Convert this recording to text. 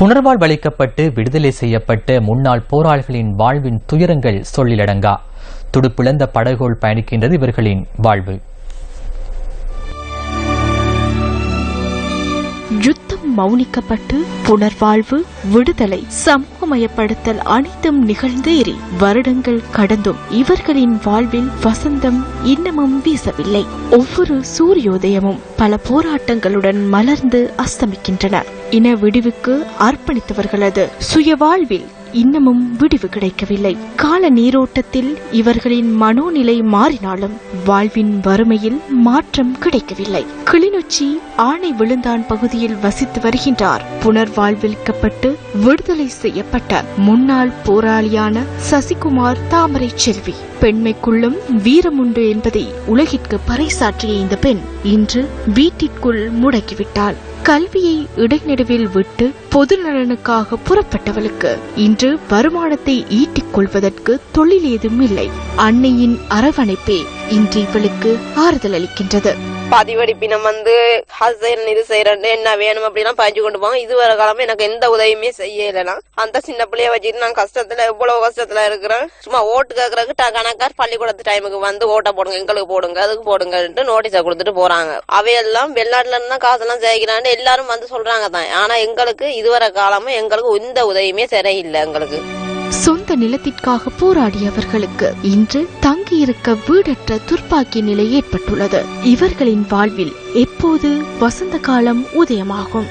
புனர்வாழ்வளிக்கப்பட்டு விடுதலை செய்யப்பட்ட முன்னாள் போராளிகளின் வாழ்வின் துயரங்கள் சொல்லிலடங்கா. துடுப்பிழந்த படகோல் பயணிக்கின்றது இவர்களின் வாழ்வு. யுத்தம் மௌனிக்கப்பட்டு புனர்வாழ்வு விடுதலை சமூகமயப்படுத்தல் அனைத்தும் நிகழ்ந்தேறி வருடங்கள் கடந்தும் இவர்களின் வாழ்வில் வசந்தம் இன்னமும் வீசவில்லை. ஒவ்வொரு சூரியோதயமும் பல போராட்டங்களுடன் மலர்ந்து அஸ்தமிக்கின்றன. இன விடிவுக்கு அர்ப்பணித்தவர்களது சுய வாழ்வில் இன்னமும் விடிவு கிடைக்கவில்லை. கால நீரோட்டத்தில் இவர்களின் மனோநிலை மாறினாலும் வாழ்வின் வறுமையில் மாற்றம் கிடைக்கவில்லை. கிளிநொச்சி ஆணை விழுந்தான் பகுதியில் வசித்து வருகின்றார். புனர்வாழ்விக்கப்பட்டு விடுதலை செய்யப்பட்ட முன்னாள் போராளியான சசிகுமார் தாமரை செல்வி. பெண்மைக்குள்ளும் வீரமுண்டு என்பதை உலகிற்கு பறைசாற்றிய இந்த பெண் இன்று வீட்டிற்குள் முடக்கிவிட்டாள் கல்வியை இடைநடுவில் விட்டு பொது நலனுக்காக புறப்பட்டவளுக்கு இன்று வருமானத்தை ஈட்டிக் கொள்வதற்கு தொழில் ஏதும் இல்லை. அன்னையின் அரவணைப்பே இன்று இவளுக்கு ஆறுதல் அளிக்கின்றது. பதிவடிப்பினம் வந்து அது இது செய்யறேன் என்ன வேணும் அப்படின்னா பஞ்சு கொண்டு போவாங்க. இதுவரை காலமே எனக்கு எந்த உதவியுமே செய்யலைனா அந்த சின்ன பிள்ளைய வச்சுட்டு நான் கஷ்டத்துல எவ்வளவு கஷ்டத்துல இருக்கிறேன். சும்மா ஓட்டு கேக்குறதுக்கு கணக்கார் பள்ளிக்கூடத்து டைமுக்கு வந்து ஓட்ட போடுங்க எங்களுக்கு போடுங்க அதுக்கு போடுங்கன்ட்டு நோட்டீஸை கொடுத்துட்டு போறாங்க. அவையெல்லாம் வெளிநாட்டுல இருந்தா காசெல்லாம் சேகிக்கிறான்னு எல்லாரும் வந்து சொல்றாங்க தான். ஆனா எங்களுக்கு இதுவரை காலமும் எங்களுக்கு எந்த உதவியுமே சரியில்லை எங்களுக்கு. சொந்த நிலத்திற்காக போராடியவர்களுக்கு இன்று தங்கியிருக்க வீடற்ற துர்ப்பாக்கிய நிலை ஏற்பட்டுள்ளது. இவர்களின் வாழ்வில் எப்போது வசந்த காலம் உதயமாகும்?